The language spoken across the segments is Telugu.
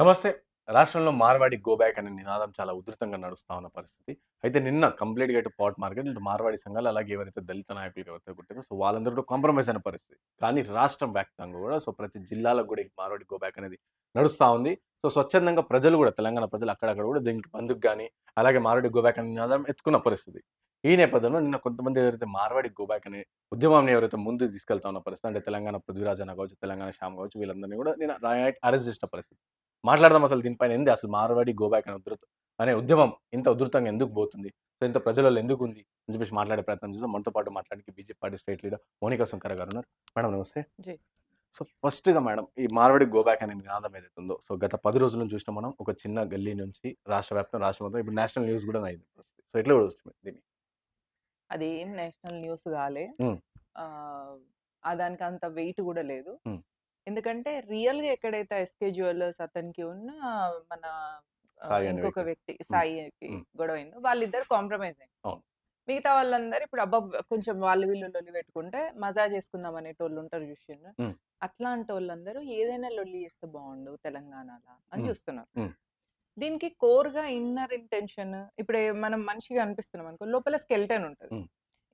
నమస్తే. రాష్ట్రంలో మార్వాడి గోబ్యాక్ అనే నినాదం చాలా ఉధృతంగా నడుస్తా ఉన్న పరిస్థితి. అయితే నిన్న కంప్లీట్‌గా ఇటు పాట్ మార్కెట్, ఇటు మార్వాడి సంఘాలు అలాగే ఎవరైతే దళిత నాయకులు ఎవరైతే కొట్టారో సో వాళ్ళందరూ కాంప్రమైజ్ అయిన పరిస్థితి. కానీ రాష్ట్రం వ్యాప్తంగా కూడా సో ప్రతి జిల్లాలో కూడా ఈ మార్వాడి గోబ్యాక్ అనేది నడుస్తూ ఉంది. సో స్వచ్ఛందంగా ప్రజలు కూడా తెలంగాణ ప్రజలు అక్కడక్కడ కూడా దీనికి బంధుకు కానీ అలాగే మార్వాడి గోబ్యాక్ అనే నినాదం ఎత్తుకున్న పరిస్థితి. ఈ నేపథ్యంలో నిన్న కొంతమంది ఎవరైతే మార్వాడి గోబ్యాక్ అనే ఉద్యమాన్ని ఎవరైతే ముందు తీసుకెళ్తా ఉన్న పరిస్థితి అంటే తెలంగాణ పృథ్వీరాజ్ అన్న కావచ్చు, తెలంగాణ శ్యామ్ కావచ్చు వీళ్ళందరినీ కూడా నేను అరెస్ట్ చేసిన పరిస్థితి. మాట్లాడదాం అసలు దీనిపైన ఏంది అసలు మార్వాడి గో బ్యాక్ అనే ఉధృత అనే ఉద్యమం ఇంత ఉధృతంగా ఎందుకు పోతుంది? సో ఇంత ప్రజలలో ఎందుకు ఉంది? అని చెప్పేసి మాట్లాడే ప్రయత్నం చేద్దాం. మనతో పాటు మాట్లాడడానికి BJP party state leader Monica Sunkara garu ఉన్నారు. మేడం నమస్తే. సో ఫస్ట్‌గా మేడం ఈ మార్వాడి గో బ్యాక్ అనే నినాదం ఏదైతే ఉందో సో గత 10 రోజుల నుంచి చూసినాం మనం ఒక చిన్న గల్లీ నుంచి రాష్ట్ర వ్యాప్తం రాష్ట్రం మొత్తం ఇప్పుడు నేషనల్ న్యూస్ కూడా అయింది. సో ఎట్లా చూడొచ్చు దీన్ని? అదేం నేషనల్ న్యూస్ ఆ దానికి అంత వెయిట్ గూడా లేదు. ఎందుకంటే రియల్‌గా ఎక్కడైతే ఎస్‌కే జ్యువెల్లర్స్ అతనికి ఉన్న మన ఇంకొక వ్యక్తి. సాయికి హ్మ్. గొడవైందో వాళ్ళిద్దరు కాంప్రమైజ్. అవును. మిగతా వాళ్ళందరూ ఇప్పుడు అబ్బా! కొంచెం వాళ్ళు వీళ్ళు లొల్లి పెట్టుకుంటే మజా చేసుకుందాం అనేటోళ్ళు ఉంటారు చూషిండ్రా? హ్మ్. అట్లాంటోళ్ళందరూ ఏదైనా లొల్లి చేస్తే బావుండు తెలంగాణల అని. చూస్తున్నారు. దీనికి కోర్‌గా ఇన్నర్ ఇంటెన్షన్ ఇప్పుడు మనం మనిషిగా అనిపిస్తున్నాం అనుకో లోపల స్కెలిటన్ ఉంటది.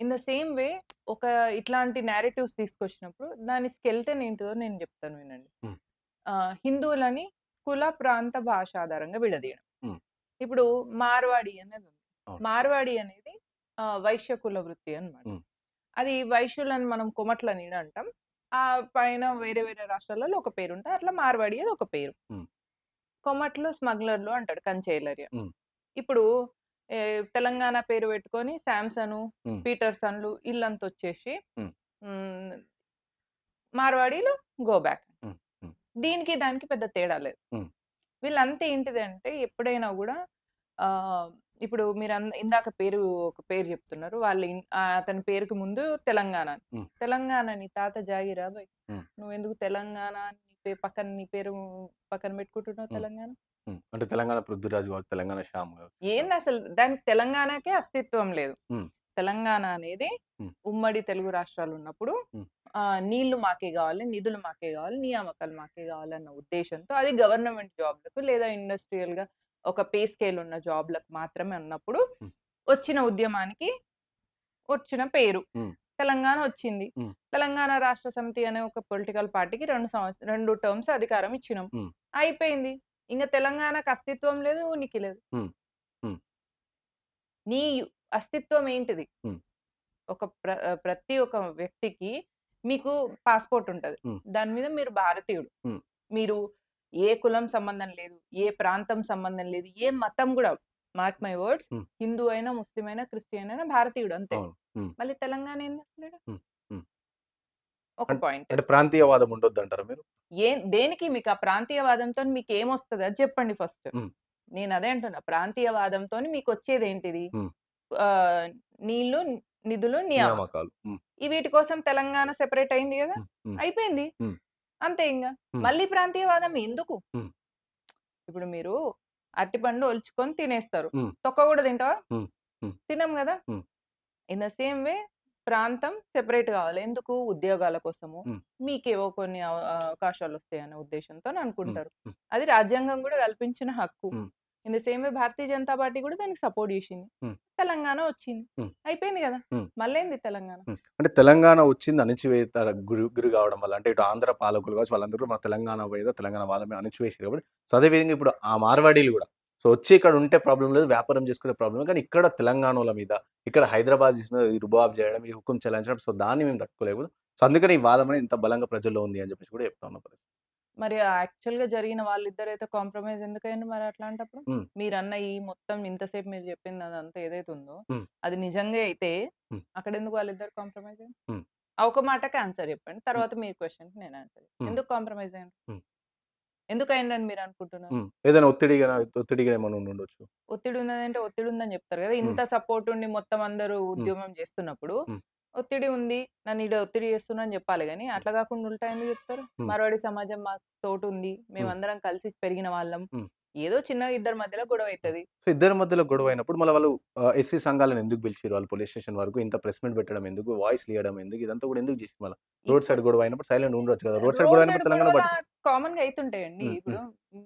ఇన్ ద సేమ్ వే ఒక ఇట్లాంటి నేరేటివ్స్ తీసుకొచ్చినప్పుడు దాని స్కెలిటన్ ఏంటిదో నేను చెప్తాను వినండి. హిందువులని కుల, ప్రాంత, భాష ఆధారంగా విడదీయడం. ఇప్పుడు మార్వాడి అనేది ఉంది. మార్వాడి అనేది వైశ్య కుల వృత్తి అన్నమాట. హ్మ్. అది వైశ్యులని మనం కొమట్లని ఈడ అంటాం. ఆ పైన వేరే వేరే రాష్ట్రాలలో ఒక పేరు ఉంటది. అట్లా మార్వాడి అది ఒక పేరు. కొమట్లు, స్మగ్లర్‌లు అంటాడు కంచేలర్య. ఇప్పుడు తెలంగాణ పేరు పెట్టుకొని శాంసను. పీటర్సన్‌లు ఈళ్ళంతా వచ్చేసి. మార్వాడీలు గో బ్యాక్. దీనికి దానికి పెద్ద తేడా లేదు. వీళ్ళంతా ఏంటిదంటే ఎప్పుడైనా ఆహ్, ఇప్పుడు మీరన్ ఇందాక పేరు ఒక పేరు చెప్తున్నారు. వాళ్ళ అతని పేరుకి ముందు తెలంగాణ. తెలంగాణ నీ తాత జాగిరా బయ్. హ్మ్. నువ్వెందుకు తెలంగాణ నీ పే పక్కన నీ పేరు పక్కన పెట్టుకుంటున్నావు. తెలంగాణ? అంటే తెలంగాణ పృథ్వీరాజ్ కావచ్చు, తెలంగాణ శ్యామ్ కావచ్చు. ఏందసలు దానికి తెలంగాణకే అస్తిత్వం లేదు. తెలంగాణ అనేది. ఉమ్మడి తెలుగు రాష్ట్రాలు ఉన్నప్పుడు నీళ్ళు మాకే గావాలి, నిధులు మాకే గావాలి, నియామకాలు మాకే గావాలన్న ఉద్దేశ్యంతో అది గవర్నమెంట్ జాబ్‌లకు లేదా ఇండస్ట్రియల్‌గా ఒక పే స్కేల్ ఉన్న జాబ్‌లకు మాత్రమే ఉన్నప్పుడు. వచ్చిన ఉద్యమానికి వచ్చిన పేరు. తెలంగాణ వచ్చింది. తెలంగాణ రాష్ట్ర సమితి అనే ఒక పొలిటికల్ పార్టీకి 2 సంవత్స 2 టర్మ్స్ అధికారం ఇచ్చినాం. అయిపోయింది. ఇంగ తెలంగాణకు అస్తిత్వం లేదు, ఉనికి లేదు. నీ అస్తిత్వం ఏంటిది? ఒక ప్రతి ఒక్క వ్యక్తికి మీకు పాస్‌పోర్ట్ ఉంటది. దాని మీద మీరు భారతీయుడు. మీరు ఏ కులం సంబంధం లేదు. ఏ ప్రాంతం సంబంధం లేదు. ఏ మతం గూడా మార్క్ మై వర్డ్స్. హిందూ అయినా, ముస్లిం అయినా, క్రిస్టియన్ అయినా భారతీయుడు అంతే. మళ్ళీ తెలంగాణ. హ్మ్. ఒక పాయింట్. అంటే ప్రాంతీయవాదం ఉండొద్దంటారా మీరు? ఏ దేనికి మీకు ఆ ప్రాంతీయవాదంతోని మీకేమొస్తది అది చెప్పండి ఫస్ట్. హ్మ్. నేనదే అంటున్నా. ప్రాంతీయవాదంతోని మీకొచ్చేదేంటిది? హ్మ్. ఆహ్, నీళ్ళు, నిధులు, నియామకాలు. ఈ వీటి కోసం తెలంగాణ సెపరేట్ అయింది. హ్మ్. అయిపోయింది. అంతే. హ్మ్. మళ్ళీ ప్రాంతీయవాదం ఎందుకు? ఇప్పుడు మీరు అరటిపండు ఒలుచుకొని తినేస్తారు. తొక్క గూడా తింటావా? తినం! హ్మ్. ఇన్ ద సేమ్ వే ప్రాంతం సెపరేట్ గావాలి. ఎందుకు? ఉద్యోగాల కోసము. మీకేవో కొన్ని అవ అవకాశాలొస్తాయనే ఉద్దేశ్యంతోని హ్మ్. అనుకుంటారు. అది రాజ్యాంగం గూడా కల్పించిన హక్కు. In the same way Bharatiya Janata party గూడా దానికి సపోర్ట్. హ్మ్. తెలంగాణ వచ్చింది. అయిపోయింది గదా! హ్మ్. మళ్ళేంది తెలంగాణ? అంటే తెలంగాణ వచ్చింది అణిచివేత గురి గురి కావడం వల్ల అంటే ఇటు ఆంధ్ర పాలకులు కావచ్చు వాళ్ళందరూ మా తెలంగాణ మీద తెలంగాణ వాళ్ళమే అణిచివేసిర్రు కాబట్టి సో అదే విధంగా ఇప్పుడు ఆ మార్వాడీలు గూడా సో వచ్చి ఇక్కడ ఉంటే ప్రాబ్లమ్ లేదు. వ్యాపారం చేసుకునే ప్రాబ్లమ్ లేదు. కానీ ఇక్కడ తెలంగాణోళ్ళ మీద ఇక్కడ హైదరాబాదీస్ మీద ఈ రుబాబ్ చేయడం, ఈ హుకుం చెలాయించడం సో దాన్ని మేము తట్టుకోలేకపోతున్నాం. సో అందుకని ఈ వాదం అనేది ఇంత బలంగా ప్రజల్లో ఉంది అని చెప్పేసి కూడా చెప్తా ఉన్న పరిస్థితి. మరి యాక్చువల్‌గా జరిగిన వాళ్ళిద్దరైతే కాంప్రమైజ్ ఎందుకయ్యిండ్రు మరి అట్లాంటప్పుడు? హ్మ్. మీరన్న ఈ మొత్తం ఇంతసేపు మీరు చెప్పింది అదంతా ఏదైతే ఉందో. అది నిజంగా అయితే హ్మ్. అక్కడెందుకు వాళ్ళిద్దరు కాంప్రమైజ్ ఒక మాటకి ఆన్సర్ చెప్పండి. తర్వాత మీ క్వెషన్‌కి నేను ఆన్సర్. ఎందుకు కాంప్రమైజ్ అయ్యిండ్రు? హ్మ్. ఎందుకయిందని మీరనుకుంటున్నారు? హ్మ్. ఏదైనా ఒత్తిడిగా ఒత్తిడిగా ఏమన్నా ఉండుండొచ్చు. ఒత్తిడి ఉన్నదంటే ఒత్తిడి ఉందని చెప్తారు! హ్మ్. ఇంత సపోర్ట్ ఉండి మొత్తం అందరూ. ఉద్యమం చేస్తున్నప్పుడు. ఒత్తిడి ఉంది. నన్ను ఈడ ఒత్తిడి చేస్తున్నా అని చెప్పాలి హ్మ్. అట్లా కాకుండా ఉల్టా ఎందుకు చెప్తారు? మార్వాడి సమాజం మాకు తోటుంది. హ్మ్. మేమందరం కలిసి పెరిగిన వాళ్ళం. ఏదో చిన్నగా ఇద్దరి మధ్యలో గొడవ అయితది. సో, ఇద్దరి మధ్యలో గొడవ అయినప్పుడు మళ్ళా వాళ్ళు ఎస్సీ సంఘాలను ఎందుకు పిలిచిర్రు? వాళ్ళు పోలీస్ స్టేషన్ వరకు ఇంత ప్రెస్ మీట్ పెట్టడం ఎందుకు? వాయిస్‌లు ఇయ్యడం ఎందుకు? ఇదంతా కూడా ఎందుకు చేసిర్రు మళ్ళా? రోడ్ సైడ్ గొడవ అయినప్పుడు సైలెంట్‌గా ఉండొచ్చు కదా! రోడ్ సైడ్ గొడవ అయినప్పుడు తెలంగాణ కామన్‌గా అయితుంటాయండి. హ్మ్. ఇప్పుడు.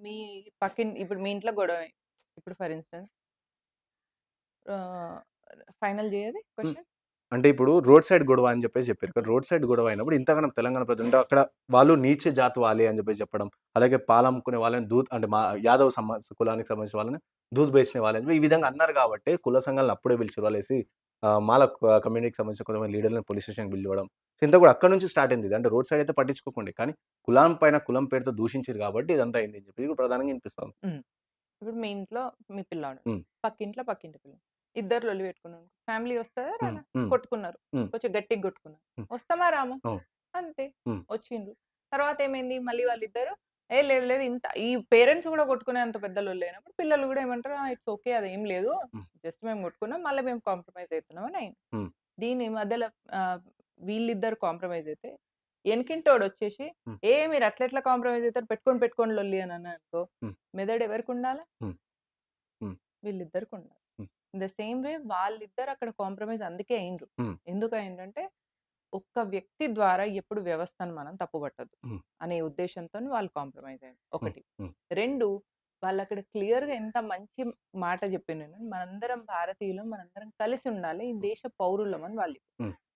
మీ పక్కిన్ ఇప్పుడు మీ ఇంట్లో గొడవే. ఇప్పుడు ఫర్ ఇన్‌స్టాన్స్ ఫైనల్ జేయది హ్మ్. అంటే ఇప్పుడు రోడ్ సైడ్ గొడవ అని చెప్పేసి చెప్పారు. కానీ రోడ్ సైడ్ గొడవ అయినప్పుడు ఇంతగనం తెలంగాణ ప్రజలు అంటే అక్కడ వాళ్ళు నీచ జాతి వాళ్ళే అని చెప్పేసి చెప్పడం. అలాగే పాలమ్ముకునే వాళ్ళని దూత్ అంటే మా యాదవ్ సమ కులానికి సంబంధించిన వాళ్ళని దూత్ బేసిన వాళ్ళని ఈ విధంగా అన్నారు కాబట్టి కుల సంఘాలను అప్పుడే పిలిచిర్రు. వాళ్ళేసి మాల కమ్యూనిటీకి సంబంధించిన కొంతమంది లీడర్‌లని పోలీస్ స్టేషన్‌కి పిలవడం. ఇంతా కూడా అక్కడి నుంచి స్టార్ట్ అయింది. అంటే రోడ్ సైడ్ అయితే పట్టించుకోకుండే. కానీ కులం పైన కులం పేరుతో దూషించిర్రు కాబట్టి ఇదంతా అయింది అని చెప్పి ప్రధానంగా వినిపిస్తుంది. ఇప్పుడు మీ ఇంట్లో మీ పిల్లాడు. పక్కింట్లో పక్కింటి పిల్లాడు. ఇద్దరు లొల్లి పెట్టుకున్నారు. ఫ్యామిలీ. రాదా? హ్మ్. కొట్టుకున్నారు. కొంచెం గట్టిగా కొట్టుకున్నారు. వస్తామా? రామా? అంతే. వచ్చిండ్రు. తర్వాత ఏమైంది? మళ్ళీ వాళ్ళిద్దరు ఏ లేదు లేదు ఇంత ఈ పేరెంట్స్ కూడా కొట్టుకునేంత పెద్ద లొల్లి అయినప్పుడు పిల్లలు కూడా ఏమంటారు? It's okay. అదేం లేదు. హ్మ్. జస్ట్ మేము కొట్టుకున్నాం. మళ్ళా మేము కాంప్రమైజ్ అయితున్నాం అని అయింది. దీని మధ్యలో వీళ్ళిద్దరు కాంప్రమైజ్ అయితే ఎనకింటోడొచ్చేసి హ్మ్. ఏ మీరు అట్లెట్లా కాంప్రమైజ్ అయితారు? పెట్టుకొని పెట్టుకొని లొల్లి అని హ్మ్. మెదడు ఎవరికుండాల? హ్మ్. హ్మ్. వీళ్ళిద్దరికుండాలి. ఇన్ ద సేమ్ వే వాళ్ళిద్దరు అక్కడ కాంప్రమైజ్ అందుకే అయిండ్రు. హ్మ్. ఎందుకయిండ్రంటే ఒక్క వ్యక్తి ద్వారా ఎప్పుడు వ్యవస్థను మనం తప్పుపట్టొద్దు హ్మ్. అనే ఉద్దేశంతోని వాళ్ళు కాంప్రమైజ్ అయ్యారు. ఒకటి. హ్మ్. 2 వాళ్ళక్కడ క్లియర్‌గా ఎంత మంచి మాట చెప్పిండ్రంటే మనందరం భారతీయులం. మనందరం కలిసి ఉండాలి. ఈ దేశ పౌరులం అని వాళ్ళు.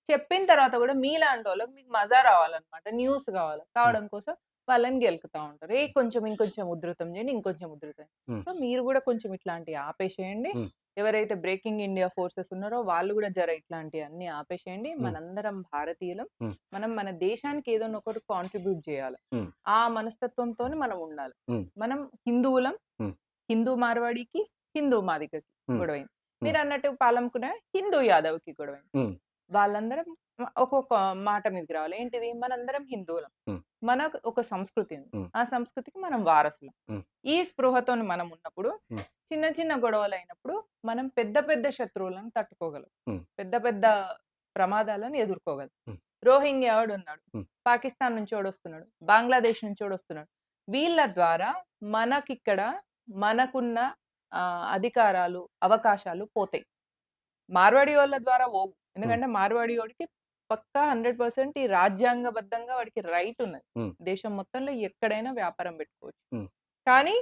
చెప్పిన తర్వాత కూడా మీలాంటోళ్ళకి మీకు మజా రావాలన్నమాట. న్యూస్ కావాలి. కావడం కోసం వాళ్ళని గెలుకుతా ఉంటారు. ఏ కొంచెం ఇంకొంచెం ఉధృతం చేయండి. ఇంకొంచెం ఉధృతం. సో, మీరు కూడా కొంచెం ఇట్లాంటివి ఆపేసేయండి. ఎవరైతే బ్రేకింగ్ ఇండియా ఫోర్సెస్ ఉన్నారో వాళ్ళు కూడా జర ఇట్లాంటియన్నీ ఆపేసేయండి. హ్మ్. మనందరం భారతీయులం. మనం మన దేశానికి ఏదోని ఒకటి కాంట్రిబ్యూట్ చేయాలి. ఆ మనస్తత్వంతోని మనం ఉండాలి. మనం హిందువులం. హిందూ మార్వాడికి, హిందూ మాదిగకి హ్మ్. గొడవైంది. హ్మ్. మీరన్నట్టు పాలంకున హిందూ యాదవ్‌కి గొడవైంది. వాళ్ళందరం ఒక్కొక్క మాట మీదకి రావాలి. ఏంటిది? మనందరం హిందువులం. మనకు ఒక సంస్కృతి ఉంది. ఆ సంస్కృతికి మనం వారసులం. ఈ స్పృహతోని మనం ఉన్నప్పుడు. చిన్న చిన్న గొడవలైనప్పుడు మనం పెద్ద పెద్ద శత్రువులను తట్టుకోగలం. పెద్ద పెద్ద ప్రమాదాలను ఎదుర్కోగలం. హ్మ్. రోహింగ్యా వాడున్నాడు. హ్మ్. పాకిస్తాన్ నుంచోడొస్తున్నాడు. బంగ్లాదేశ్ నుంచోడొస్తున్నాడు. వీళ్ళ ద్వారా మనకిక్కడ మనకున్న అధికారాలు, అవకాశాలు పోతాయి. మార్వాడి వాళ్ళ ద్వారా పోవు. ఎందుకంటే మార్వాడియోడికి పక్కా 100% ఈ రాజ్యాంగబద్ధంగా వాడికి రైట్ ఉన్నది. దేశం మొత్తంలో ఎక్కడైనా వ్యాపారం పెట్టుకోవచ్చు. కానీ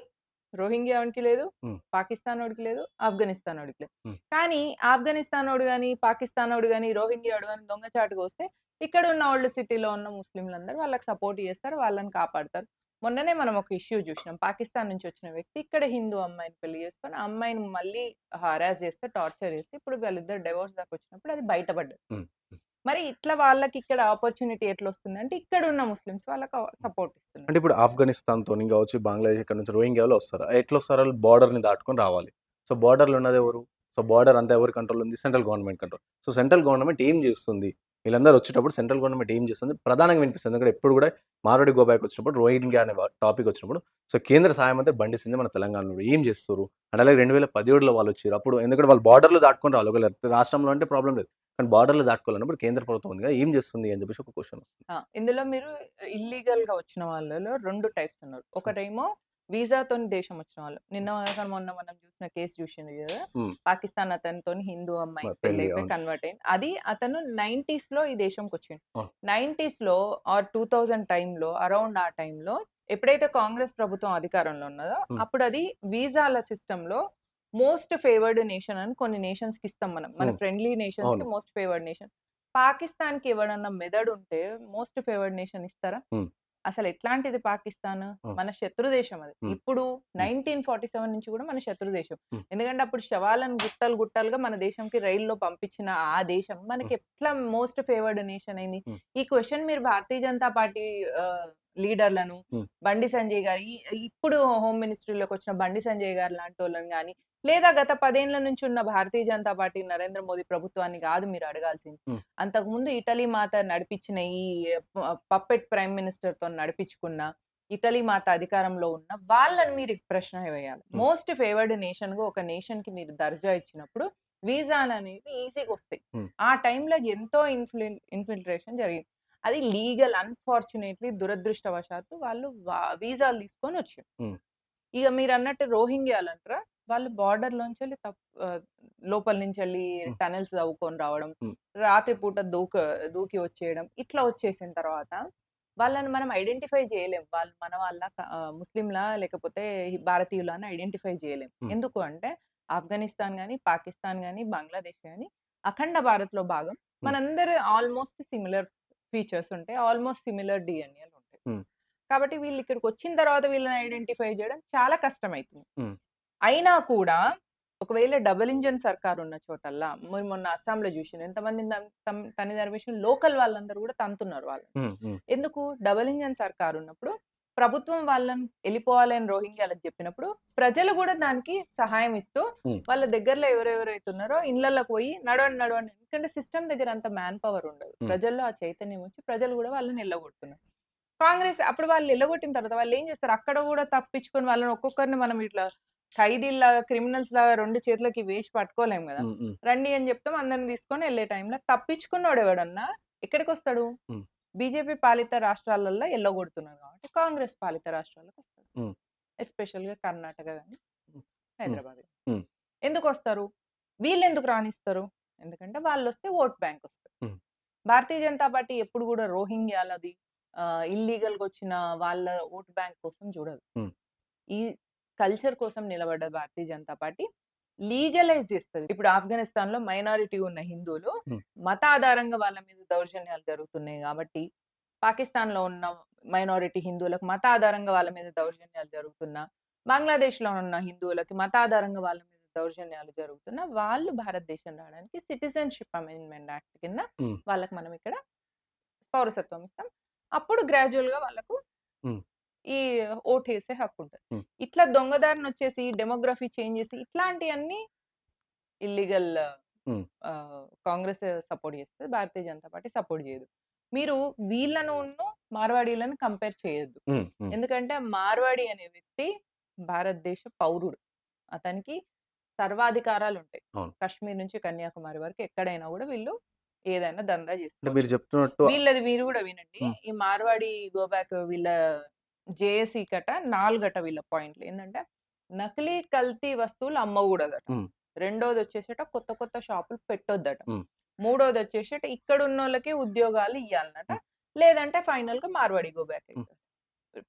రోహింగ్యావానికి లేదు. హ్మ్. పాకిస్తానోడికి లేదు. ఆఫ్ఘనిస్తానోడికి లేదు. హ్మ్. కానీ ఆఫ్ఘనిస్తానోడు గాని, పాకిస్తానోడు గాని, రోహింగ్యావాడు గాని దొంగచాటుకొస్తే ఇక్కడున్న ఓల్డ్ సిటీలో ఉన్న ముస్లింలందరూ వాళ్ళకి సపోర్ట్ చేస్తారు. వాళ్ళని కాపాడతారు. మొన్ననే మనం ఒక ఇష్యూ చూసినాం. పాకిస్తాన్ నుంచి వచ్చిన వ్యక్తి ఇక్కడ హిందూ అమ్మాయిని పెళ్ళి చేసుకొని, అమ్మాయిని మళ్ళీ హరాస్ చేస్తే, టార్చర్ చేస్తే, ఇప్పుడు వాళ్ళిద్దరు డివోర్స్ దాకా వచ్చినప్పుడు అది బయటపడ్డది. మరి ఇట్లా వాళ్ళకి ఇక్కడ ఆపర్చునిటీ ఎట్లొస్తుందంటే ఇక్కడున్న ముస్లిమ్స్ వాళ్ళకి సపోర్ట్ ఇస్తున్నారు. అంటే ఇప్పుడు ఆఫ్ఘనిస్తాన్‌తోని కావచ్చు, బంగ్లాదేశ్ ఇక్కడ నుంచి రోహింగ్యాలో వస్తారు. ఎట్లొస్తారు? ఆళ్ళు బోర్డర్‌ని దాటుకొని రావాలి. సో, బోర్డర్‌లో ఉన్నదెవరు? సో, బోర్డర్ అంతా ఎవరి కంట్రోల్‌లో ఉంది? Central government control. So, central government ఏం చేస్తుంది? వీళ్ళందరూ వచ్చేటప్పుడు సెంట్రల్ గవర్నమెంట్ ఏం చేస్తుంది? ప్రధానంగా వినిపిస్తుంది. ఎందుకంటే ఎప్పుడు కూడా మార్వాడి గో బ్యాక్ వచ్చినప్పుడు రోహింగ్యా అనే టాపిక్ వచ్చినప్పుడు సో, కేంద్ర సహాయ మంత్రి బండి సంజయ్ మన తెలంగాణలో ఏం చేస్తుర్రు? అండ్ అలాగే 2017లో వాళ్ళొచ్చిర్రు. అప్పుడు ఎందుకంటే వాళ్ళు బోర్డర్‌లో దాటుకొని రావాలి. ఒకవేళ రాష్ట్రంలో అంటే ప్రాబ్లమ్ లేదు. కానీ బోర్డర్‌లో దాటుకోవాలన్నప్పుడు కేంద్ర ప్రభుత్వం ఉంది కదా! ఏం చేస్తుంది అని చెప్పేసి ఒక క్వెషన్ వస్తుంది. ఇందులో మీరు ఇల్లీగల్‌గా వచ్చిన వాళ్ళలో 2 టైప్స్ ఉన్నారు. ఒకటేమో వీసాతోని దేశం వచ్చిన వాళ్ళు. నిన్న మొన్న మనం చూసిన కేస్ చూసిండ్రు కదా! పాకిస్తాన్ అతనితోని హిందూ అమ్మాయి పెళ్ళి. కన్వర్ట్ అయింది. అది అతను 90స్‌లో ఈ దేశంకొచ్చిండు. అవును. 90స్‌లో ఆర్ 2000 టైమ్‌లో అరౌండ్ ఆ టైమ్‌లో ఎప్పుడైతే కాంగ్రెస్ ప్రభుత్వం అధికారంలో ఉన్నదో హ్మ్. అప్పుడది వీసాల సిస్టమ్‌లో మోస్ట్ ఫేవర్డ్ నేషన్ అని కొన్ని నేషన్స్‌కి ఇస్తాం మనం. మన. ఫ్రెండ్లీ నేషన్స్‌కి అవును. Most favoured nation. పాకిస్తాన్‌కి ఎవడన్నా మెదడుంటే మోస్ట్ ఫేవర్డ్ నేషన్ ఇస్తారా? అసలు ఎట్లాంటిది పాకిస్తాన్? మన శత్రు దేశం అది. ఇప్పుడు హ్మ్. 1947 నుంచి కూడా మన శత్రు దేశం. ఎందుకంటే అప్పుడు శవాలను గుట్టలు గుట్టలుగా మన దేశంకి రైల్‌లో పంపించిన ఆ దేశం మనకి. ఎట్లా మోస్ట్ ఫేవర్డ్ నేషన్ అయింది? ఈ క్వెషన్ మీరు భారతీయ జనతా పార్టీ లీడర్‌లను. బండి సంజయ్ గారి ఇప్పుడు హోమ్ మినిస్ట్రీలోకి వచ్చిన బండి సంజయ్ గారు లాంటోళ్ళని గాని, లేదా గత 10 ఏళ్ళ నుంచి ఉన్న భారతీయ జనతా పార్టీ నరేంద్ర మోదీ ప్రభుత్వాన్ని కాదు మీరు అడగాల్సింది. హ్మ్. అంతకుముందు ఇటలీ మాత నడిపించిన ఈ పప్పెట్ ప్రైమ్ మినిస్టర్‌తోని నడిపించుకున్న, ఇటలీ మాత అధికారంలో ఉన్న వాళ్ళని మీరు ప్రశ్న వేయాలి. మోస్ట్ ఫేవర్డ్ నేషన్‌గా ఒక నేషన్‌కి మీరు దర్జా ఇచ్చినప్పుడు వీసాలనేవి ఈజీగొస్తాయి. హ్మ్. ఆ టైమ్‌లో ఎంతో ఇన్‌ఫ్లుయెన్ ఇన్‌ఫిల్ట్రేషన్ జరిగింది. అది లీగల్ అన్‌ఫార్చునేట్‌లీ దురదృష్టవశాత్తు వాళ్ళు వా వీసాలు తీసుకొనొచ్చిండ్రు. హ్మ్. ఇక మీరన్నట్టు రోహింగ్యాలంటారా వాళ్ళు బార్డర్ తప్ ఆహ్, లోపల నుంచెళ్ళి హ్మ్. టనెల్స్ తవ్వుకొని రావడం. రాత్రి పూట దూక దూకి వచ్చేయడం, ఇట్లా వచ్చేసిన తర్వాత వాళ్ళని మనం ఐడెంటిఫై చేయలేం. వాళ్ళు మన వాళ్ళా ముస్లింలా లేకపోతే భారతీయులా అని ఐడెంటిఫై చేయలేం. ఎందుకు అంటే ఆఫ్ఘనిస్తాన్ గాని, పాకిస్తాన్ గాని, బంగ్లాదేశ్ గాని అఖండ భారత్‌లో భాగం. హ్మ్. మనందరి ఆల్‌మోస్ట్ సిమిలర్ ఫీచర్స్ ఉంటాయి. ఆల్‌మోస్ట్ సిమిలర్ డీఎన్ఏలు ఉంటాయి. కాబట్టి వీళ్ళు ఇక్కడికొచ్చిన తర్వాత వీళ్ళని ఐడెంటిఫై చేయడం చాలా కష్టమైతుంది. హ్మ్. అయినా కూడా ఒకవేళ డబుల్ ఇంజిన్ సర్కార్ ఉన్న చోటల్లా మీరు మొన్న అస్సాంలో చూసిండ్రు. ఎంతమందిని తం తం తన్ని తరిమేసిన లోకల్ వాళ్ళందరూ కూడా తంతున్నారు. హ్మ్. ఎందుకు? డబుల్ ఇంజిన్ సర్కార్ ఉన్నప్పుడు ప్రభుత్వం వాళ్ళని ఎళ్ళిపోవాలి అని రోహింగ్యాలకు చెప్పినప్పుడు ప్రజలు కూడా దానికి సహాయం ఇస్తూ. వాళ్ళ దగ్గరలో ఎవరెవరైతే ఉన్నారో ఇళ్ళలోకి పోయి నడవండి, నడవండి. ఎందుకంటే సిస్టమ్ దగ్గర అంత మ్యాన్ పవర్ ఉండదు. ప్రజల్లో ఆ చైతన్యం వచ్చి ప్రజలు కూడా వాళ్ళని ఎల్లగొడుతున్నారు. కాంగ్రెస్ అప్పుడు వాళ్ళు ఎల్లగొట్టిన తర్వాత వాళ్ళు ఏం చేస్తారు? అక్కడ కూడా తప్పించుకొని వాళ్ళని ఒక్కొక్కరిని మనం ఇట్లా ఖైదీల్లాగా, క్రిమినల్స్‌లాగా 2 చేతులకి వేసి పట్టుకోలేం గదా! హ్మ్. హ్మ్. రండి అని చెప్తాం అందరిని తీసుకొని ఎళ్ళే టైంలో తప్పించుకున్నోడు ఎవడన్నా ఎక్కడికొస్తాడు? హ్మ్. బీజేపీ పాలిత రాష్ట్రాలల్లో ఎల్లగొడుతున్నారు కాబట్టి కాంగ్రెస్ పాలిత రాష్ట్రాలకొస్తాడు. హ్మ్. ఎస్పెషల్‌గా కర్ణాటక గాని, హ్మ్. హ్మ్. హైదరాబాద్ గాని. హ్మ్. ఎందుకొస్తారు? వీళ్ళెందుకు రానిస్తారు? ఎందుకంటే వాళ్ళొస్తే ఓట్ బ్యాంక్ వస్తది. హ్మ్. భారతీయ జనతా పార్టీ ఎప్పుడు కూడా రోహింగ్యాలది ఆహ్, ఇల్లీగల్‌గా వచ్చిన వాళ్ళ ఓట్ బ్యాంక్ కోసం చూడదు. ఈ కల్చర్ కోసం నిలబడ్డ భారతీయ జనతా పార్టీ లీగలైజ్ చేస్తది. ఇప్పుడు ఆఫ్ఘనిస్తాన్‌లో మైనారిటీ ఉన్న హిందువులు. మత ఆధారంగా వాళ్ళ మీద దౌర్జన్యాలు జరుగుతున్నాయి కాబట్టి, పాకిస్తాన్‌లో ఉన్న మైనారిటీ హిందువులకు మత ఆధారంగా వాళ్ళ మీద దౌర్జన్యాలు జరుగుతున్నా, బంగ్లాదేశ్‌లో ఉన్న హిందువులకి మత ఆధారంగా వాళ్ళ మీద దౌర్జన్యాలు జరుగుతున్నా, వాళ్ళు భారతదేశం రావడానికి సిటిజన్‌షిప్ అమెండ్మెంట్ యాక్ట్ కింద. వాళ్ళకి మనం ఇక్కడ పౌరసత్వం ఇస్తాం. అప్పుడు గ్రాడ్యుయల్‌గా వాళ్ళకు హ్మ్. ఈ ఓటేసే హక్కుంటది. హ్మ్. ఇట్లా దొంగదారినొచ్చేసి డెమోగ్రఫీ చేంజ్ చేసి ఇట్లాంటియన్నీ ఇల్లీగల్ కాంగ్రెస్ సపోర్ట్ చేస్తది. భారతీయ జనతా పార్టీ సపోర్ట్ చేయదు. మీరు వీళ్ళనును మార్వాడీలను కంపేర్ చేయొద్దు. ఎందుకంటే మార్వాడి అనే వ్యక్తి భారతదేశ పౌరుడు. అతనికి సర్వాధికారాలుంటాయి. అవును. కాశ్మీర్ నుంచి కన్యాకుమారి వరకు ఎక్కడైనా గూడా వీళ్ళు ఏదైనా దందా అంటే మీరు. చెప్తున్నట్టు వీళ్ళది మీరు గూడా వినండి. ఈ మార్వాడి గో బ్యాక్ వీళ్ళ జేఏసీ కట 4 అట వీళ్ళ పాయింట్లు. ఏందంటే నకిలీ, కల్తీ వస్తువులు అమ్మగూడదట. హ్మ్. రెండోదొచ్చేసట కొత్త కొత్త షాపులు పెట్టొద్దట. హ్మ్. మూడోదొచ్చేసట ఇక్కడున్నోళ్ళకే ఉద్యోగాలు ఇయ్యాలనట. హ్మ్. లేదంటే ఫైనల్‌గా మార్వాడి గో బ్యాక్.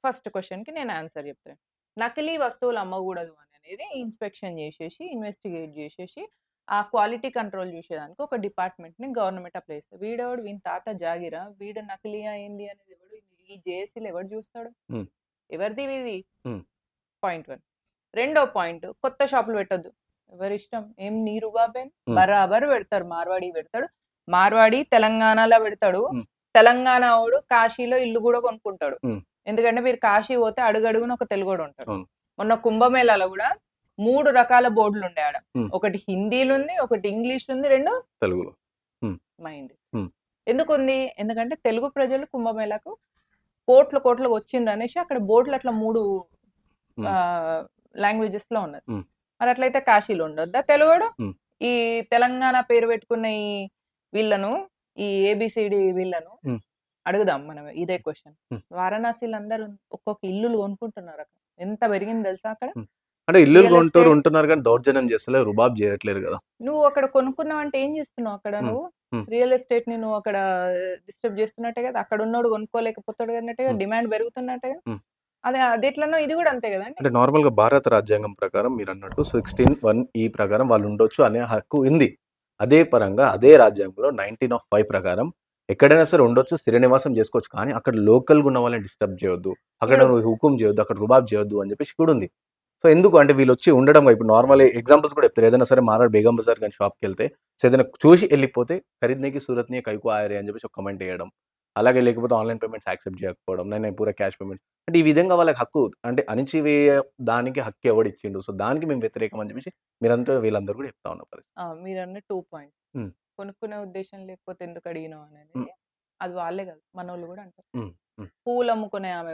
ఫస్ట్ క్వెషన్‌కి నేను ఆన్సర్ చెప్తాను. నకిలీ వస్తువులు అమ్మగూడదు అనేది ఇన్స్‌పెక్షన్ చేసేసి, ఇన్వెస్టిగేట్ చేసేసి, ఆ క్వాలిటీ కంట్రోల్ చూసేదానికి ఒక డిపార్ట్‌మెంట్‌ని గవర్నమెంట్ అప్లై చేస్తది. వీడెవడు వీని తాత జాగీరా? వీడు నకిలీయా ఏంది అనేది ఈ జేఏసీలో ఎవడు చూస్తాడు? ఎవరిది ఇది? పాయింట్ 1. రెండో పాయింట్ కొత్త షాపులు పెట్టొద్దు. ఎవరిష్టం. ఏం నీ రుబాబేన్ హ్మ్. బరాబర్ పెడతారు. మార్వాడి పెడతాడు. మార్వాడి తెలంగాణలో పెడతాడు. తెలంగాణ వోడు కాశీలో ఇల్లు గూడా కొనుక్కుంటాడు. ఎందుకంటే మీరు కాశీ పోతే అడుగడుగున ఒక తెలుగోడు ఉంటాడు. మొన్న కుంభమేళాలో గూడా 3 రకాల బోర్డులుండే ఆడ. హ్మ్. ఒకటి హిందీలుంది, ఒకటి ఇంగ్లీష్‌లుంది, 2 తెలుగులో. హ్మ్. మైండ్. ఎందుకుంది? ఎందుకంటే తెలుగు ప్రజలు కుంభమేళాకు కోట్లు కోట్లుగా వచ్చిండ్రనేసి అక్కడ బోర్డులు అట్లా 3 హ్మ్. ఆహ్, లాంగ్వేజెస్‌లో ఉన్నది. మరి అట్లయితే కాశీలో ఉండొద్దా తెలుగోడు? ఈ తెలంగాణ పేరు పెట్టుకున్న ఈ వీళ్ళను, ఈ ఏబీసీడీ వీళ్ళను. అడుగుదాం మనం ఇదే. హ్మ్. వారణాసిలో అందరూ ఒక్కొక్క ఇల్లులు కొనుక్కుంటున్నారు అక్కడ. ఎంత పెరిగింది తెలుసా అక్కడ? అంటే ఇల్లులు రియల్ కొంటురు ఎస్టేట్ ఉంటున్నారు గానీ దౌర్జన్యం చేస్తలేరు. రుబాబ్ చేయట్లేరు గదా! నువ్వు అక్కడ కొనుక్కున్నావంటే ఏం చేస్తున్నావు అక్కడ. నువ్వు? రియల్ ఎస్టేట్‌ని నువ్వు అక్కడ డిస్టర్బ్ చేస్తున్నట్టే కదా! అక్కడున్నోడు కొనుక్కోలేకపోతాడు అన్నట్టుగా. డిమాండ్ పెరుగుతున్నట్టుగా. హ్మ్. అదే అదెట్లనో ఇది గూడా అంతే గదండీ! అంటే నార్మల్‌గా భారత రాజ్యాంగం ప్రకారం మీరన్నట్టు 16(1) ఈ ప్రకారం వాళ్ళు ఉండొచ్చు అనే హక్కు ఉంది. అదే పరంగా అదే రాజ్యాంగంలో 19 ఆఫ్ 5 ప్రకారం ఎక్కడైనా సరే ఉండొచ్చు. స్థిర నివాసం చేసుకోవచ్చు. కానీ అక్కడ లోకల్‌గా ఉన్న వాళ్ళని డిస్టర్బ్ చేయొద్దు. అక్కడ హుకుం చేయొద్దు. అక్కడ రుబాబ్ చేయొద్దు అని చెప్పేసి కూడా ఉంది. సో, ఎందుకు అంటే వీళ్ళొచ్చి ఉండడం ఇప్పుడు నార్మల్ ఎగ్జాంపుల్స్ కూడా చెప్తారు. ఏదైనా సరే మారాడ్ బేగం బజార్ గాని షాప్‌కెళ్తే సో, ఏదైనా చూసి ఎళ్ళిపోతే ఖరీద్‌నే కి సూరత్ నే కైకో ఆయా రే అని చెప్పేసి ఒక కామెంట్ ఎయడం. అలాగే లేకపోతే ఆన్‌లైన్ పేమెంట్స్ యాక్సెప్ట్ చేయకపోవడం. నేను పూరా క్యాష్ పేమెంట్ అంటే ఈ విధంగా వాళ్ళకి హక్కు అంటే అణిచివేయ దానికి హక్కు ఎవడిచ్చిండు? సో, దానికి మేము వ్యతిరేకం అని చెప్పేసి మీరంతా వీళ్ళందరూ కూడా చెప్తా ఉన్న పరిస్థితి. ఆ! మీరన్న 2 పాయింట్స్. హ్మ్. కొనుక్కునే ఉద్దేశ్యం లేకపోతే ఎందుకు అడిగినావు. అనేది అది వాళ్ళే కాదు. మనోళ్ళు గూడా అంటారు. హ్మ్. హ్మ్. పూలు అమ్ముకునే ఆమె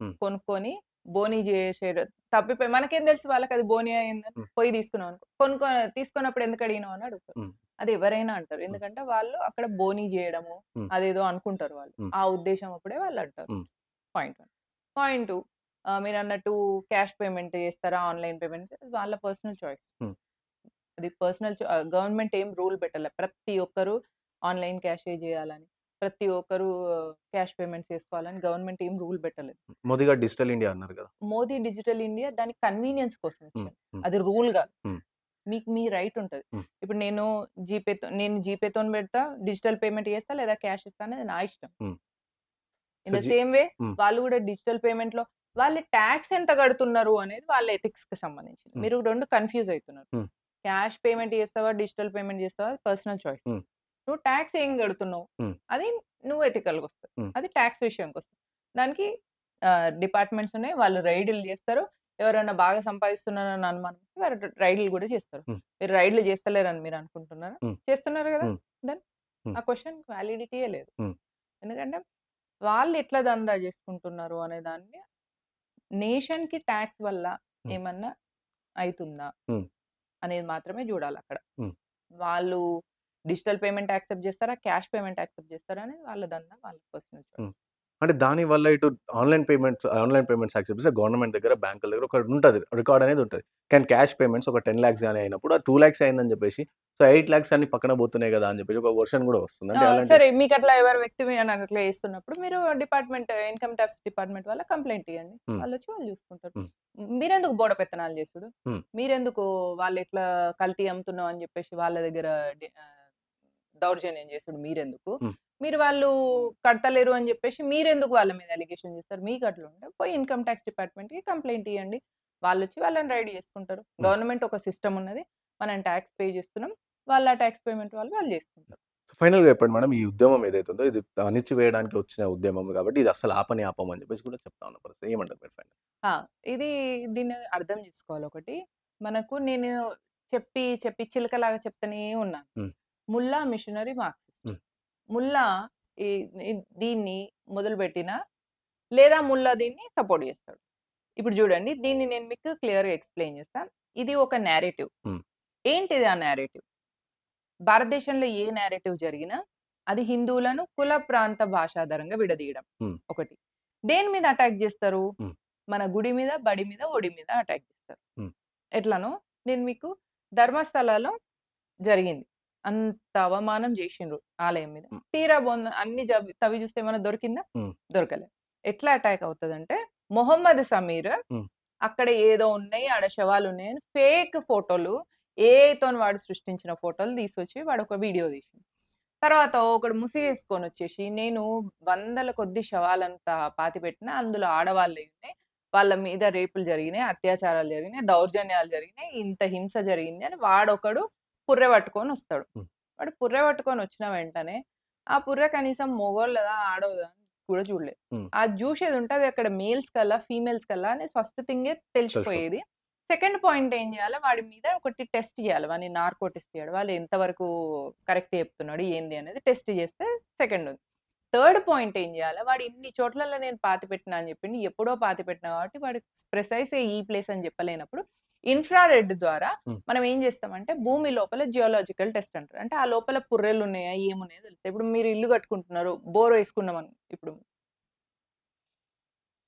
హ్మ్. కొనుక్కొని బోనీ చేసేడు తప్పిపోయి మనకేం తెలుసు వాళ్ళకది బోనీ అయిందని? పోయి తీసుకున్నాం అనుకో. కొనుక్కో తీసుకున్నప్పుడు ఎందుకు అడిగినావు అని అడుగుతారు. అది ఎవరైనా అంటారు. ఎందుకంటే వాళ్ళు అక్కడ బోనీ జేయడము, హ్మ్. అదేదో అనుకుంటారు వాళ్ళు. ఆ ఉద్దేశ్యం అప్పుడే వాళ్ళు అంటారు. పాయింట్ 1. పాయింట్ 2 ఆహ్, మీరన్నట్టు క్యాష్ పేమెంట్ చేస్తారా? ఆన్‌లైన్ పేమెంట్ వాళ్ళ పర్సనల్ చాయిస్. అది పర్సనల్ గవర్నమెంట్ ఏం రూల్ పెట్టలే. ప్రతి ఒక్కరు ఆన్‌లైన్ క్యాషే చేయాలని, ప్రతి ఒక్కరు క్యాష్ పేమెంట్స్ చేసుకోవాలని గవర్నమెంట్ ఏం రూల్ పెట్టలేదు. మోదీ గారు డిజిటల్ ఇండియా అన్నారు కదా! మోదీ డిజిటల్ ఇండియా దాని కన్వీనియన్స్ కోసం. అది రూల్. హ్మ్. మీకు మీ రైట్ ఉంటది. ఇప్పుడు నేను జీపేతో నేను జీపేతోని పెడతా, డిజిటల్ పేమెంట్ చేస్తా లేదా క్యాష్ ఇస్తా అనేది నా ఇష్టం. In the same way. వాళ్ళు కూడా డిజిటల్ పేమెంట్‌లో వాళ్ళు టాక్స్ ఎంత కడుతున్నారు అనేది వాళ్ళ ఎథిక్స్‌కి సంబంధించింది. హ్మ్. మీరు 2 కన్‌ఫ్యూజ్ అయితున్నారు. హ్మ్. క్యాష్ పేమెంట్ చేస్తావా? డిజిటల్ పేమెంట్ చేస్తావా? Personal choice. నువ్వు టాక్స్ ఏం కడుతున్నావు? అది నువ్వు ఎథికల్‌గా వస్తది. అది టాక్స్ విషయంకొస్తది. దానికి ఆహ్, డిపార్ట్‌మెంట్స్ ఉన్నాయి. వాళ్ళు రైడ్‌లు చేస్తారు. ఎవరైనా బాగా సంపాదిస్తున్నారని అనుమానం వారు రైడ్‌లు కూడా చేస్తారు. మీరు రైడ్‌లు చేస్తలేరని మీరు అనుకుంటున్నారా? చేస్తున్నారు కదా! దెన్. ఆ క్వెషన్‌కి వాలిడిటీయే లేదు. ఎందుకంటే వాళ్ళు ఎట్లా దందా చేసుకుంటున్నారు అనే దాన్ని నేషన్‌కి టాక్స్ వల్ల హ్మ్. ఏమన్నా అయితుందా? హ్మ్. అనేది మాత్రమే చూడాలక్కడ. హ్మ్. వాళ్ళు డిజిటల్ పేమెంట్ యాక్సెప్ట్ చేస్తారా? క్యాష్ పేమెంట్ యాక్సెప్ట్ చేస్తారా? అనేది వాళ్ళ దందా వాళ్ళ పర్సనల్. చాయిస్. అంటే దాని వల్ల ఇటు online payments online payments accept చేస్తే గవర్నమెంట్ దగ్గర, బ్యాంకుల దగ్గర ఒకటి ఉంటది. రికార్డ్ అనేది ఉంటది. కానీ క్యాష్ పేమెంట్స్ ఒక 10,00,000 గాని అయినప్పుడు అది 2,00,000 అయిందని చెప్పేసి సో, 8,00,000 అన్ని పక్కన పోతున్నాయి కదా! అని చెప్పేసి ఒక వెర్షన్ కూడా వస్తుంది. ఆ! సరే మీకట్లా ఎవరు వ్యక్తి అట్లా చేస్తున్నప్పుడు మీరు డిపార్ట్‌మెంట్ ఇన్‌కమ్ టాక్స్ డిపార్ట్‌మెంట్ వాళ్ళకి కంప్లెయింట్ ఇయ్యండి. హ్మ్. వాళ్ళొచ్చి వాళ్ళు చూసుకుంటారు. మీరెందుకు బోడ పెత్తనాలు చేసుడు? హ్మ్. మీరెందుకు వాళ్ళెట్లా కల్తీ అమ్ముతున్నావు అని చెప్పేసి వాళ్ళ దగ్గర దౌర్జన్యం చేసుడు మీరెందుకు? మీరు వాళ్ళు కడతలేరు అని చెప్పేసి మీరెందుకు వాళ్ళ మీద అలిగేషన్ చేస్తారు? మీకు అట్లుంటే పోయి ఇన్‌కమ్ టాక్స్ డిపార్ట్‌మెంట్‌కి కంప్లెయింట్ ఇయ్యండి. వాళ్ళొచ్చి వాళ్ళని రైడ్ చేసుకుంటారు. గవర్నమెంట్ ఒక సిస్టమ్ ఉన్నది. మనం టాక్స్ పే చేస్తున్నాం. వాళ్ళ టాక్స్ పేమెంట్ వాళ్ళు వాళ్ళు చేసుకుంటారు. ఫైనల్‌గా చెప్పండి మేడం. ఈ ఉద్యమం ఏదైతే ఉందో ఇది అణిచివేయడానికి వచ్చిన ఉద్యమం కాబట్టి ఇది అస్సలు ఆపనే ఆపం అని చెప్పేసి కూడా చెప్తా ఉన్న పరిస్థితి. ఏమంటారు మీరు ఫైనల్? ఇది దీన్ని అర్థం చేసుకోవాలి ఒకటి. మనకు నేను చెప్పి, చెప్పి చిలకలాగా చెప్తూనే ఉన్నాను. Mullah machinery Marxist. ముల్లా దీన్ని మొదలుపెట్టిన లేదా ముల్లా దీన్ని సపోర్ట్ చేస్తాడు. ఇప్పుడు చూడండి దీన్ని నేను మీకు క్లియర్‌గా ఎక్స్‌ప్లెయిన్ చేస్తా. ఇది ఒక నేరేటివ్. ఏంటిది ఆ నేరేటివ్? భారతదేశంలో ఏ నేరేటివ్ జరిగినా అది హిందువులను కుల, ప్రాంత, భాషాధారంగా విడదీయడం. ఒకటి. దేని మీద అటాక్ చేస్తారు? మన గుడి మీద, బడి మీద, ఒడి మీద అటాక్ చేస్తారు. ఎట్లనో నేను మీకు ధర్మస్థలాలో జరిగింది. అంత అవమానం చేశిండ్రు ఆలయం మీద. తీరా బొంద అన్ని తవ్వి చూస్తే ఏమన్నా దొరికిందా? దొరకలే. ఎట్లా అటాక్ అవుతదంటే మొహమ్మద్ సమీర్. అక్కడ ఏదో ఉన్నాయి, ఆడ శవాలున్నాయని ఫేక్ ఫోటోలు ఏఐతోని వాడు సృష్టించిన ఫోటోలు తీసుకొచ్చి వాడు ఒక వీడియో తీసిండు. తర్వాత ఒకడు ముసుగేసుకొనొచ్చేసి నేను వందల కొద్ది శవాలంతా పాతిపెట్టినా అందులో ఆడవాళ్ళయి ఉన్నాయి. వాళ్ళ మీద రేపులు జరిగినాయి, అత్యాచారాలు జరిగినాయి, దౌర్జన్యాలు జరిగినాయి, ఇంత హింస జరిగింది అని వాడొకడు పుర్రె పట్టుకొనొస్తాడు. హ్మ్. వాడు పుర్రె పట్టుకొనొచ్చిన వెంటనే ఆ పుర్రె కనీసం మొగోళ్ళదా? ఆడోదా? కూడా చూడలే. హ్మ్. అది జూశేది ఉంటది అక్కడ మేల్స్ కల్లా, ఫీమేల్స్ కల్లా అనేది ఫస్ట్ థింగే తెలిసిపోయేది. సెకండ్ పాయింట్ ఏం చేయాలి? వాడి మీద ఒకటి టెస్ట్ చేయాలి. వాడిని నార్కో టెస్ట్ చేయాలి. వాడు ఎంతవరకు కరెక్ట్ చెప్తున్నాడు, ఏంది అనేది టెస్ట్ చేస్తే సెకండ్ ఉంది. థర్డ్ పాయింట్ ఏం చేయాలి? వాడు ఇన్ని చోట్లలో నేను పాతిపెట్టినా అని చెప్పిండు. ఎప్పుడో పాతిపెట్టినా కాబట్టి వాడికి ప్రిసైజ్‌గా ఈ ప్లేస్ అని చెప్పలేనప్పుడు ఇన్‌ఫ్రారెడ్ ద్వారా. మనం ఏం చేస్తామంటే భూమి లోపల జియోలాజికల్ టెస్ట్ అంటారు. అంటే ఆ లోపల పుర్రెలున్నాయా? ఏమున్నాయో తెలుస్తాయి. ఇప్పుడు మీరు ఇల్లు కట్టుకుంటున్నారు. బోర్ వేసుకున్నాం ఇప్పుడు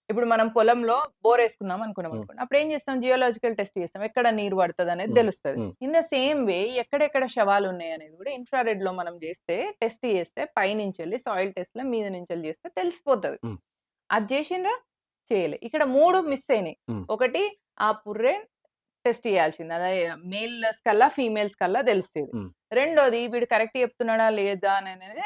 ఇప్పుడు మనం పొలంలో బోరేసుకుందాం అనుకున్నాం హ్మ్. అనుకోండి. అప్పుడేం చేస్తాం జియోలాజికల్ టెస్ట్ చేస్తాం. ఎక్కడ నీరు పడతదనేది హ్మ్. తెలుస్తది. ఇన్ ద సేమ్ వే ఎక్కడెక్కడ శవాలున్నాయనేది కూడా ఇన్‌ఫ్రారెడ్‌లో మనం చేస్తే టెస్ట్ చేస్తే పైనుంచెళ్ళి సాయిల్ టెస్ట్‌లో మీద నుంచెళ్ళి చేస్తే తెలిసిపోతది. అది చేసిండ్రా? చేయలే. ఇక్కడ 3 మిస్ అయినాయి. ఒకటి ఆ పుర్రె టెస్ట్ చేయాల్సింది. అదే మేల్స్ కల్లా, ఫీమేల్స్ కల్లా తెలుస్తది. హ్మ్. రెండోది వీడు కరెక్ట్ చెప్తున్నాడా లేదా అనేది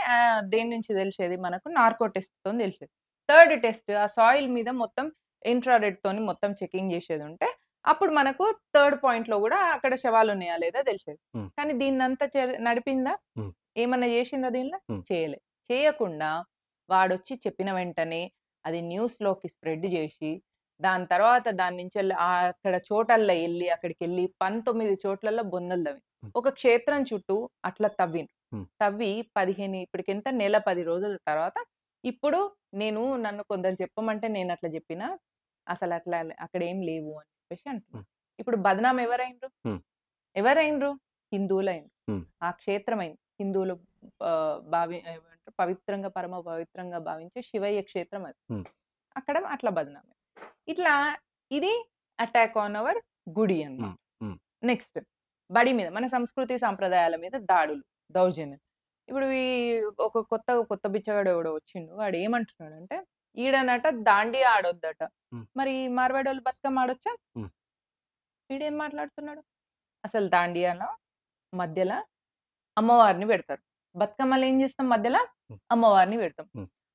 దేని నుంచి తెలిసేది మనకు నార్కో టెస్ట్‌తోని తెలిసేది. థర్డ్ టెస్ట్ ఆ సాయిల్ మీద మొత్తం ఇన్‌ఫ్రారెడ్‌తోని మొత్తం చెకింగ్ చేసేదుంటే అప్పుడు మనకు థర్డ్ పాయింట్‌లో కూడా అక్కడ శవాలున్నాయా లేదా తెలిసేది. కానీ దీన్నంతా నడిపిందా? ఏమన్నా చేసిందా దీనిలో? చేయలే. చేయకుండా వాడొచ్చి చెప్పిన వెంటనే అది న్యూస్‌లోకి స్ప్రెడ్ చేసి దాని తర్వాత దాని నుంచెల్లి ఆహ్, అక్కడ చోటల్లో ఎళ్ళి అక్కడికెళ్ళి 19 చోట్లలో బొందలు తవ్వి. ఒక క్షేత్రం చుట్టూ అట్లా తవ్విండ్రు. తవ్వి 15 ఇప్పటికెంత నెల 10 రోజుల తర్వాత ఇప్పుడు నేను నన్ను కొందరు చెప్పమంటే నేనట్లా చెప్పినా అసలట్లా అక్కడేం లేవు అని చెప్పేసి అంటున్నా. హ్మ్. ఇప్పుడు బదనాం. ఎవరైండ్రు? హిందువులైండ్రు. హ్మ్. ఆ క్షేత్రమైంది. హిందువులు ఆహ్, భావి పవిత్రంగా పరమ పవిత్రంగా భావించే శివయ్య క్షేత్రం అది. అక్కడ అట్లా బదనామే. ఇట్లా ఇది అటాక్ ఆన్ అవర్ గుడి అన్నమాట. నెక్స్ట్ బడి మీద మన సంస్కృతి సాంప్రదాయాల మీద దాడులు దౌర్జన్యం ఇప్పుడు ఈ ఒక కొత్త కొత్త బిచ్చగాడు ఎవడో వచ్చిండు వాడు ఏమంటున్నాడంటే ఈడనట దాండి ఆడొద్దట. మరి మార్వాడోళ్ళు బతుకమ్మ ఆడొచ్చా. వీడేం మాట్లాడుతున్నాడు అసలు దాండియాలో మధ్యలో అమ్మవారిని పెడతారు బతుకమ్మలు ఏం చేస్తాం మధ్యలో. అమ్మవారిని పెడతాం.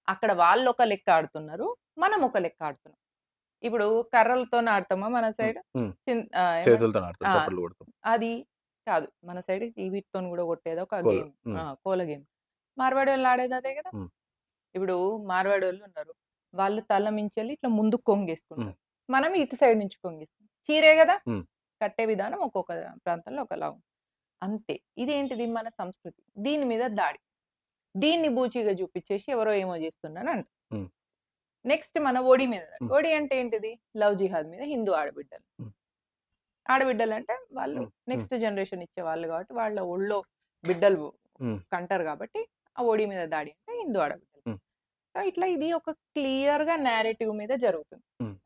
అక్కడ వాళ్ళు ఒక లెక్క ఆడుతున్నారు మనం ఒక లెక్క ఆడుతున్నాం ఇప్పుడు కర్రలతో ఆడతామా మన సైడ్? చేతులతో ఆడతాం ఆ, చప్పట్లు కొడతాం. అది కాదు. మన సైడ్ ఈ వీటితో కూడా కొట్టేది ఒక. గేమ్. కోల గేమ్. మార్వాడి వాళ్ళు ఆడేది అదే కదా. ఇప్పుడు మార్వాడి వాళ్ళు ఉన్నారు. వాళ్ళు తల మించెల్లి ఇట్లా ముందు కొంగేసుకుంటారు. మనం ఇటు సైడ్ నుంచి కొంగేసుకుంటాం. చీరే కదా. కట్టే విధానం ఒక్కొక్క ప్రాంతంలో ఒకలా ఉంది అంతే. ఇదేంటిది మన సంస్కృతి? దీని మీద దాడి. దీన్ని బూచిగా చూపించేసి ఎవరో ఏమో చేస్తున్నాను అంట. నెక్స్ట్ మన ఒడి మీద. ఒడి అంటే ఏంటిది లవ్ జిహాద్ మీద హిందూ ఆడబిడ్డలు. ఆడబిడ్డలు అంటే వాళ్ళు. నెక్స్ట్ జనరేషన్ ఇచ్చే వాళ్ళు కాబట్టి వాళ్ళ ఒళ్ళో బిడ్డలు. కంటారు కాబట్టి ఆ ఒడి మీద దాడి అంటే హిందూ ఆడబిడ్డలు. సో ఇట్లా ఇది ఒక క్లియర్గా నేరేటివ్ మీద జరుగుతుంది.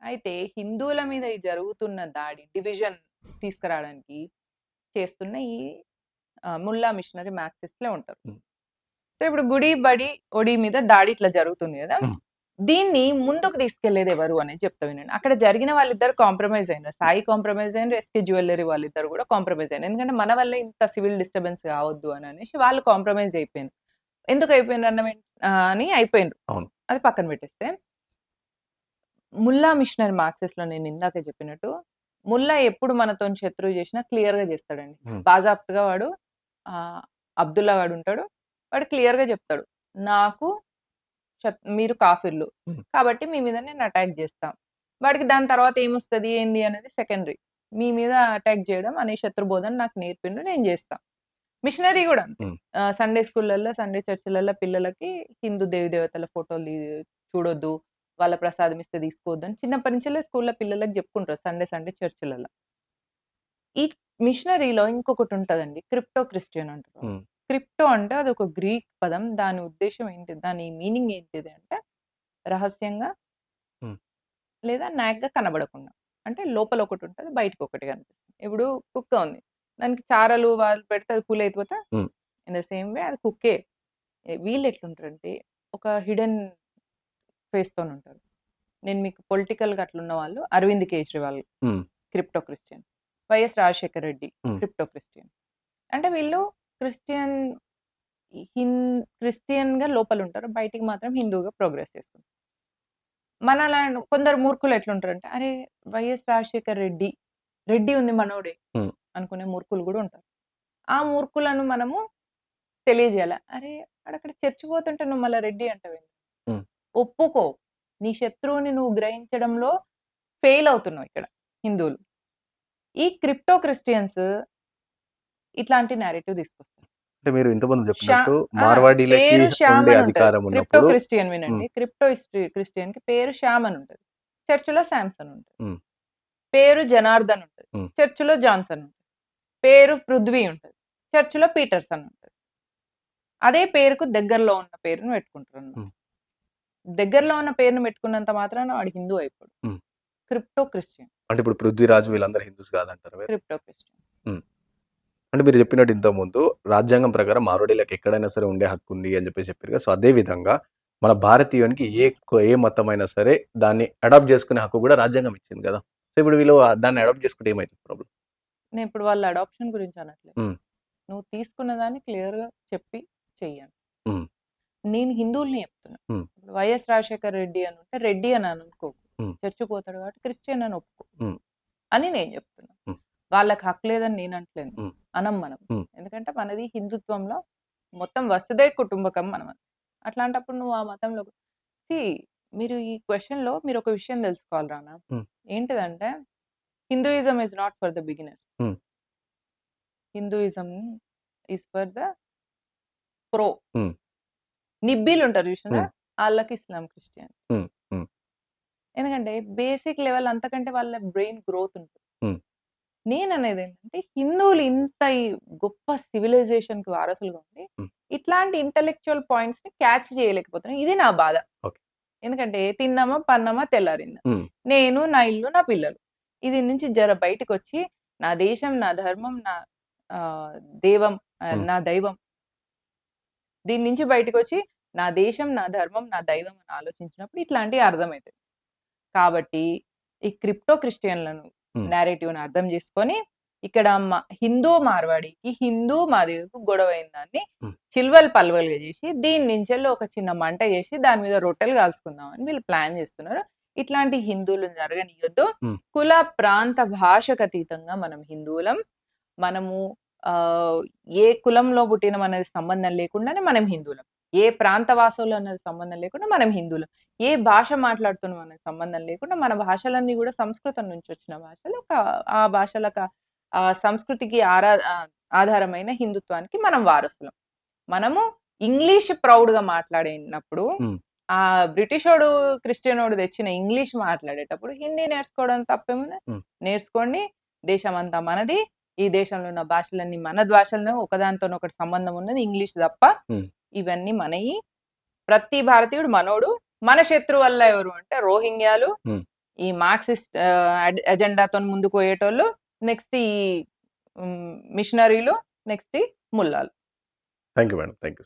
అయితే హిందువుల మీద ఈ జరుగుతున్న దాడి డివిజన్ తీసుకురావడానికి చేస్తున్న ఈ ముల్లా మిషనరీ మార్క్సిస్ట్లే ఉంటారు. సో ఇప్పుడు గుడి బడి ఒడి మీద దాడి ఇట్లా జరుగుతుంది కదా. దీన్ని ముందుకు తీసుకెళ్ళేది ఎవరు అనేది చెప్తా వినండి. అక్కడ జరిగిన వాళ్ళిద్దరు కాంప్రమైజ్ అయినారు సాయి కాంప్రమైజ్ అయినారు ఎస్కే జ్యువెలరీ వాళ్ళిద్దరు కూడా కాంప్రమైజ్ అయినారు ఎందుకంటే మన వల్ల ఇంత సివిల్ డిస్టర్బెన్స్ కావద్దు అని అనేసి వాళ్ళు కాంప్రమైజ్ అయిపోయారు ఎందుకు అయిపోయినారు అన్న అని అయిపోయినారు. అవును. అది పక్కన పెట్టేస్తే ముల్లా మిషనరీ మార్క్సిస్ట్లో నేను ఇందాక చెప్పినట్టు ముల్లా ఎప్పుడు మనతో శత్రువు చేసినా క్లియర్గా చేస్తాడండి. బాజాప్తుగా వాడు అబ్దుల్లా వాడు ఉంటాడు వాడు క్లియర్గా చెప్తాడు. నాకు మీరు కాఫిర్లు. కాబట్టి మీ మీద నేను అటాక్ చేస్తాం. వాడికి దాని తర్వాత ఏమొస్తుంది ఏంది అనేది సెకండరీ. మీ మీద అటాక్ చేయడం అనే శత్రుబోధన నాకు నేర్పిండు నేను చేస్తా. మిషనరీ కూడా అంతే. సండే స్కూళ్ళల్లో సండే చర్చిలలో పిల్లలకి హిందూ దేవి దేవతల ఫోటోలు చూడొద్దు వాళ్ళ ప్రసాదం ఇస్తే తీసుకోవద్దు అని చిన్నప్పటి నుంచే స్కూల్లో పిల్లలకి చెప్పుకుంటారు సండే సండే చర్చిలలో ఈ మిషనరీలో ఇంకొకటి ఉంటదండి క్రిప్టో క్రిస్టియన్ అంటారు. క్రిప్టో అంటే అది ఒక గ్రీక్ పదం. దాని ఉద్దేశం ఏంటి? దాని మీనింగ్ ఏంటిది అంటే రహస్యంగా. లేదా నాగ్గా కనబడకుండా. అంటే లోపల ఒకటి ఉంటుంది బయటకు ఒకటి కనిపిస్తుంది. ఇప్పుడు కుక్క ఉంది. దానికి చారలు వాళ్ళు పెడితే అది కూల్ అయిపోతా. ఇన్ ద సేమ్ వే అది కుక్కే. వీళ్ళు ఎట్లుంటారంటే ఒక హిడెన్ ఫేస్తో ఉంటారు. నేను మీకు పొలిటికల్గా అట్లున్న వాళ్ళు Arvind Kejriwal. Crypto Christian YS Rajasekhara Reddy. Crypto Christian. అంటే వీళ్ళు క్రిస్టియన్ హిన్ క్రిస్టియన్గా లోపల ఉంటారు బయటికి మాత్రం హిందూగా ప్రోగ్రెస్ చేసుకుంటారు. మన లా- కొందరు మూర్ఖులు ఎట్లుంటారంటే అరే వైఎస్ రాజశేఖర్ రెడ్డి రెడ్డి ఉంది మనోడే. అనుకునే మూర్ఖులు కూడా ఉంటారు. ఆ మూర్ఖులను మనము తెలియజేయాలి. అరే అక్కడ చర్చిపోతుంటే నువ్వు మళ్ళీ రెడ్డి అంటావు. ఒప్పుకో. నీ శత్రువుని నువ్వు గ్రహించడంలో ఫెయిల్ అవుతున్నావు ఇక్కడ హిందువులు. ఈ క్రిప్టో క్రిస్టియన్స్ ఇట్లాంటి నేరేటివ్ తీసుకొస్తారు. అంటే మీరు ఇంతకుముందు షా- చెప్పినట్టు మార్వాడీలకి ఉండే. అధికారం క్రిప్టో క్రిస్టియన్ వినండి. క్రిప్టో క్రిస్టియన్కి పేరు శ్యామ్ అని ఉంటుంది చర్చిలో శాంసన్ ఉంటుంది. పేరు జనార్దన్ ఉంటుంది. చర్చిలో జాన్సన్ ఉంటుంది పేరు పృథ్వీ ఉంటుంది చర్చిలో పీటర్సన్ ఉంటుంది అదే పేరుకు దగ్గరలో ఉన్న పేరును పెట్టుకుంటారు. దగ్గరలో ఉన్న పేరును పెట్టుకున్నంత మాత్రాన వాడు హిందూ అయిపోడు. Crypto Christian. అంటే ఇప్పుడు పృథ్వీరాజు వీళ్ళందరూ హిందూస్ కాదంటారు? క్రిప్టో క్రిస్టియన్ అంటే మీరు చెప్పినట్టు ఇంతకుముందు రాజ్యాంగం ప్రకారం మారోడీలకు ఎక్కడైనా సరే ఉండే హక్కు ఉంది అని చెప్పేసి చెప్పారు కదా సో అదే విధంగా మన భారతీయునికి ఏ ఏ మతం అయినా సరే దాన్ని అడాప్ట్ చేసుకునే హక్కు కూడా రాజ్యాంగం ఇచ్చింది కదా సో ఇప్పుడు వీళ్ళు దాన్ని అడాప్ట్ చేసుకుంటే ఏమైతుంది ప్రాబ్లం నేను ఇప్పుడు వాళ్ళ అడాప్షన్ గురించి అనట్లేదు. నువ్వు తీసుకున్న దాన్ని క్లియర్గా చెప్పి చెయ్యండి. నేను హిందువుల్ని చెప్తున్నా వైఎస్ రాజశేఖర్ రెడ్డి అని ఉంటే రెడ్డి అని అనుకో మ్. చచ్చిపోతాడు కాబట్టి క్రిస్టియన్ అని ఒప్పుకో. అని నేను చెప్తున్నా. వాళ్ళకి హక్కు లేదని నేను అంటలేను. అనం మనం. ఎందుకంటే మనది హిందుత్వంలో మొత్తం వసుదే కుటుంబకం మనం అట్లాంటప్పుడు నువ్వు ఆ మతంలో మీరు ఈ క్వశ్చన్లో మీరు ఒక విషయం తెలుసుకోవాలి రానా. ఏంటిదంటే Hinduism is not for the beginners. Hinduism is for the pro. నిబ్బీలు ఉంటారు చూసిన. వాళ్ళకి ఇస్లాం క్రిస్టియన్. ఎందుకంటే బేసిక్ లెవెల్ అంతకంటే వాళ్ళ బ్రెయిన్ గ్రోత్ ఉంటుంది. నేను అనేది ఏంటంటే హిందువులు ఇంత గొప్ప సివిలైజేషన్కి వారసులుగా ఉండి. ఇట్లాంటి ఇంటలెక్చువల్ పాయింట్స్ని క్యాచ్ చేయలేకపోతున్నాం ఇది నా బాధ. ఎందుకంటే తిన్నామా పన్నామా తెల్లారిందా. నేను, నా ఇల్లు, నా పిల్లలు. ఇది నుంచి జర బయటికొచ్చి నా దేశం, నా ధర్మం, నా దేవం. నా దైవం. దీని నుంచి బయటికొచ్చి నా దేశం, నా ధర్మం, నా దైవం అని ఆలోచించినప్పుడు ఇట్లాంటివి అర్థమైతాయి. కాబట్టి ఈ క్రిప్టో క్రిస్టియన్‌లను హ్మ్. నేరేటివ్‌ని అర్థం చేసుకొని ఇక్కడ హిందూ మార్వాడికి, హిందూ మాదిగకు గొడవైన దాన్ని హ్మ్. చిల్వలు పల్వలుగా చేసి దీని నుంచెల్లి ఒక చిన్న మంట చేసి దాని మీద రొట్టెలు కాల్చుకుందామని వీళ్ళు ప్లాన్ చేస్తున్నారు. ఇట్లాంటి హిందువులను జరగనీయొద్దు. కుల, ప్రాంత, భాషకు అతీతంగా మనం హిందువులం. మనము ఆహ్, ఏ కులంలో పుట్టినం అనేది సంబంధం లేకుండానే మనం హిందువులం. ఏ ప్రాంత వాసులు అన్నది సంబంధం లేకుండా మనం హిందువులం. ఏ భాష మాట్లాడుతున్నాం అనేది సంబంధం లేకుండా మన భాషలన్నీ కూడా సంస్కృతం నుంచి వచ్చిన భాషలు. ఒక ఆ భాషలకు ఆ సంస్కృతికి ఆరా ఆధారమైన హిందుత్వానికి మనం వారసులం. మనము ఇంగ్లీష్ ప్రౌడ్‌గా మాట్లాడినప్పుడు హ్మ్. ఆ బ్రిటిషోడు, క్రిస్టియనోడు తెచ్చిన ఇంగ్లీష్ మాట్లాడేటప్పుడు హిందీ నేర్చుకోవడం తప్పేముంది? హ్మ్. నేర్చుకోండి. దేశమంతా మనది. ఈ దేశంలో ఉన్న భాషలన్నీ మన భాషలనే ఒకదానితోనొకటి సంబంధం ఉన్నది ఇంగ్లీష్ తప్ప. ఇవన్నీ మనయి. ప్రతి భారతీయుడు మనోడు. మన శత్రువల్లా ఎవరు అంటే రోహింగ్యాలు. ఈ మార్క్సిస్ట్ ఎజెండాతోని ముందుకు పోయేటోళ్ళు. నెక్స్ట్ ఈ మిషనరీలు, next ముల్లాలు. Thank you madam. Thank you